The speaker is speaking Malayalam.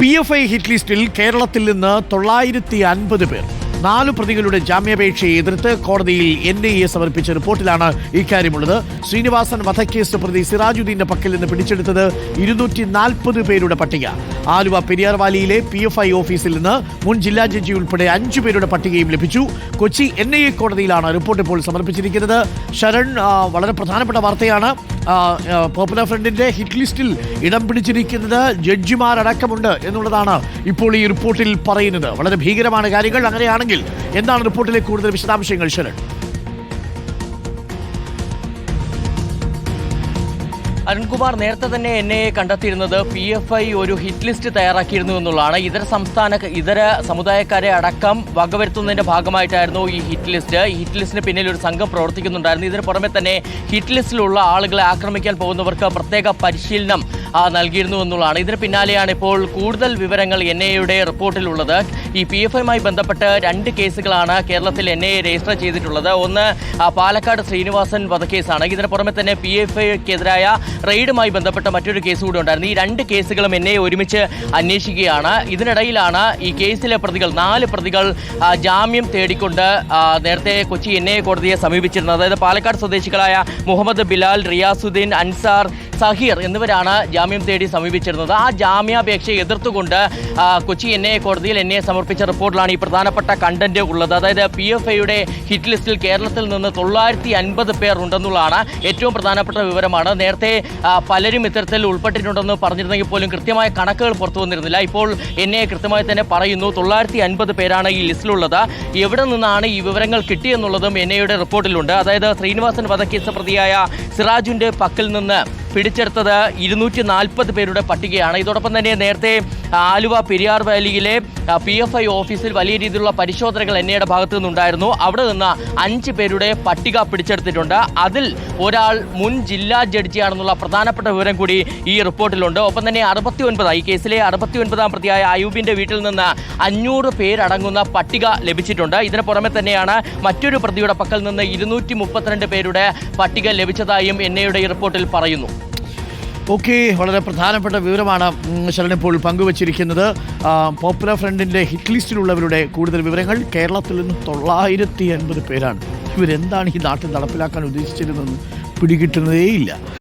പി എഫ് ഐ ഹിറ്റ് ലിസ്റ്റിൽ കേരളത്തിൽ നിന്ന് തൊള്ളായിരത്തി അൻപത് പേർ. നാല് പ്രതികളുടെ ജാമ്യാപേക്ഷയെ എതിർത്ത് കോടതിയിൽ എൻ ഐ എ സമർപ്പിച്ച റിപ്പോർട്ടിലാണ് ഇക്കാര്യമുള്ളത്. ശ്രീനിവാസൻ വധക്കേസ് പ്രതി സിറാജുദ്ദീന്റെ പക്കൽ നിന്ന് പിടിച്ചെടുത്തത് ഇരുന്നൂറ്റി നാൽപ്പത് പേരുടെ പട്ടിക. ആലുവ പെരിയാർ വാലിയിലെ പി എഫ് ഐ ഓഫീസിൽ നിന്ന് മുൻ ജില്ലാ ജഡ്ജി ഉൾപ്പെടെ അഞ്ചു പേരുടെ പട്ടികയും ലഭിച്ചു. കൊച്ചി എൻ ഐ എ കോടതിയിലാണ് റിപ്പോർട്ട് ഇപ്പോൾ സമർപ്പിച്ചിരിക്കുന്നത്. ശരൺ വളരെ പ്രധാനപ്പെട്ട വാർത്തയാണ്. പോപ്പുലർ ഫ്രണ്ടിന്റെ ഹിറ്റ് ലിസ്റ്റിൽ ഇടം പിടിച്ചിരിക്കുന്നത് ജഡ്ജിമാരടക്കമുണ്ട് എന്നുള്ളതാണ് ഇപ്പോൾ ഈ റിപ്പോർട്ടിൽ പറയുന്നത്. വളരെ ഭീകരമാണ് കാര്യങ്ങൾ. അങ്ങനെയാണെങ്കിൽ എന്താണ് റിപ്പോർട്ടിലെ കൂടുതൽ വിശദാംശങ്ങൾ ശരൺ? അരുൺകുമാർ നേരത്തെ തന്നെ എൻ ഐ എ കണ്ടെത്തിയിരുന്നത് പി എഫ് ഐ ഒരു ഹിറ്റ് ലിസ്റ്റ് തയ്യാറാക്കിയിരുന്നു എന്നുള്ളതാണ്. ഇതര സംസ്ഥാന ഇതര സമുദായക്കാരെ അടക്കം വകവരുത്തുന്നതിന്റെ ഭാഗമായിട്ടായിരുന്നു ഈ ഹിറ്റ് ലിസ്റ്റ് ഈ ഹിറ്റ് ലിസ്റ്റിന് പിന്നിൽ ഒരു സംഘം പ്രവർത്തിക്കുന്നുണ്ടായിരുന്നു. ഇതിന് പുറമെ തന്നെ ഹിറ്റ് ലിസ്റ്റിലുള്ള ആളുകളെ ആക്രമിക്കാൻ പോകുന്നവർക്ക് പ്രത്യേക പരിശീലനം നൽകിയിരുന്നു എന്നുള്ളതാണ്. ഇതിന് പിന്നാലെയാണ് ഇപ്പോൾ കൂടുതൽ വിവരങ്ങൾ എൻ ഐ എയുടെ റിപ്പോർട്ടിലുള്ളത് ഈ പി എഫ് ഐയുമായി ബന്ധപ്പെട്ട് രണ്ട് കേസുകളാണ് കേരളത്തിൽ എൻ ഐ രജിസ്റ്റർ ചെയ്തിട്ടുള്ളത്. ഒന്ന് പാലക്കാട് ശ്രീനിവാസൻ വധക്കേസാണ്. ഇതിന് പുറമെ തന്നെ പി എഫ് ഐക്കെതിരായ റെയ്ഡുമായി ബന്ധപ്പെട്ട മറ്റൊരു കേസ് കൂടി ഉണ്ടായിരുന്നു. ഈ രണ്ട് കേസുകളും എന്നെ ഒരുമിച്ച് അന്വേഷിക്കുകയാണ്. ഇതിനിടയിലാണ് ഈ കേസിലെ പ്രതികൾ നാല് പ്രതികൾ ജാമ്യം തേടിക്കൊണ്ട് നേരത്തെ കൊച്ചി എൻ കോടതിയെ സമീപിച്ചിരുന്നത്. അതായത് പാലക്കാട് സ്വദേശികളായ മുഹമ്മദ് ബിലാൽ റിയാസുദ്ദീൻ അൻസാർ സഹീർ എന്നിവരാണ് ജാമ്യം തേടി സമീപിച്ചിരുന്നത്. ആ ജാമ്യാപേക്ഷയെ എതിർത്തുകൊണ്ട് കൊച്ചി എൻ ഐ കോടതിയിൽ എൻ ഐ സമർപ്പിച്ച റിപ്പോർട്ടിലാണ് ഈ പ്രധാനപ്പെട്ട കണ്ടന്റ് ഉള്ളത്. അതായത് പി എഫ് ഐയുടെ ഹിറ്റ് ലിസ്റ്റിൽ കേരളത്തിൽ നിന്ന് തൊള്ളായിരത്തി അൻപത് പേർ ഉണ്ടെന്നുള്ളതാണ് ഏറ്റവും പ്രധാനപ്പെട്ട വിവരമാണ്. നേരത്തെ പലരും ഇത്തരത്തിൽ ഉൾപ്പെട്ടിട്ടുണ്ടെന്ന് പറഞ്ഞിരുന്നെങ്കിൽ പോലും കൃത്യമായ കണക്കുകൾ പുറത്തു വന്നിരുന്നില്ല. ഇപ്പോൾ എൻ ഐ കൃത്യമായി തന്നെ പറയുന്നു തൊള്ളായിരത്തി അൻപത് പേരാണ് ഈ ലിസ്റ്റിലുള്ളത് എവിടെ നിന്നാണ് ഈ വിവരങ്ങൾ കിട്ടിയെന്നുള്ളതും എൻ ഐയുടെ റിപ്പോർട്ടിലുണ്ട്. അതായത് ശ്രീനിവാസൻ വധക്കേസ് പ്രതിയായ സിറാജുന്റെ പക്കൽ നിന്ന് പിടിച്ചെടുത്തത് ഇരുന്നൂറ്റി നാൽപ്പത് പേരുടെ പട്ടികയാണ്. ഇതോടൊപ്പം തന്നെ നേരത്തെ ആലുവ പെരിയാർ വാലിയിലെ പി എഫ് ഐ ഓഫീസിൽ വലിയ രീതിയിലുള്ള പരിശോധനകൾ എന്നയുടെ ഭാഗത്തു നിന്നുണ്ടായിരുന്നു. അവിടെ നിന്ന് അഞ്ച് പേരുടെ പട്ടിക പിടിച്ചെടുത്തിട്ടുണ്ട്. അതിൽ ഒരാൾ മുൻ ജില്ലാ ജഡ്ജിയാണെന്നുള്ള പ്രധാനപ്പെട്ട വിവരം കൂടി ഈ റിപ്പോർട്ടിലുണ്ട്. ഒപ്പം തന്നെ അറുപത്തി ഒൻപത് ഈ കേസിലെ അറുപത്തി ഒൻപതാം പ്രതിയായ അയൂബിന്റെ വീട്ടിൽ നിന്ന് അഞ്ഞൂറ് പേരടങ്ങുന്ന പട്ടിക ലഭിച്ചിട്ടുണ്ട്. ഇതിന് പുറമെ തന്നെയാണ് മറ്റൊരു പ്രതിയുടെ പക്കൽ നിന്ന് ഇരുന്നൂറ്റി പേരുടെ പട്ടിക ലഭിച്ചതായും എൻ ഐയുടെ ഈ റിപ്പോർട്ടിൽ പറയുന്നു. ഓക്കെ വളരെ പ്രധാനപ്പെട്ട വിവരമാണ് ശരൺ ഇപ്പോൾ പങ്കുവച്ചിരിക്കുന്നത്. പോപ്പുലർ ഫ്രണ്ടിന്റെ ഹിറ്റ് ലിസ്റ്റിലുള്ളവരുടെ കൂടുതൽ വിവരങ്ങൾ കേരളത്തിൽ നിന്ന് തൊള്ളായിരത്തി അൻപത് പേരാണ്. ഇവരെന്താണ് ഈ നാട്ടിൽ നടപ്പിലാക്കാൻ ഉദ്ദേശിച്ചിരുന്നതെന്ന് പിടികിട്ടുന്നതേയില്ല.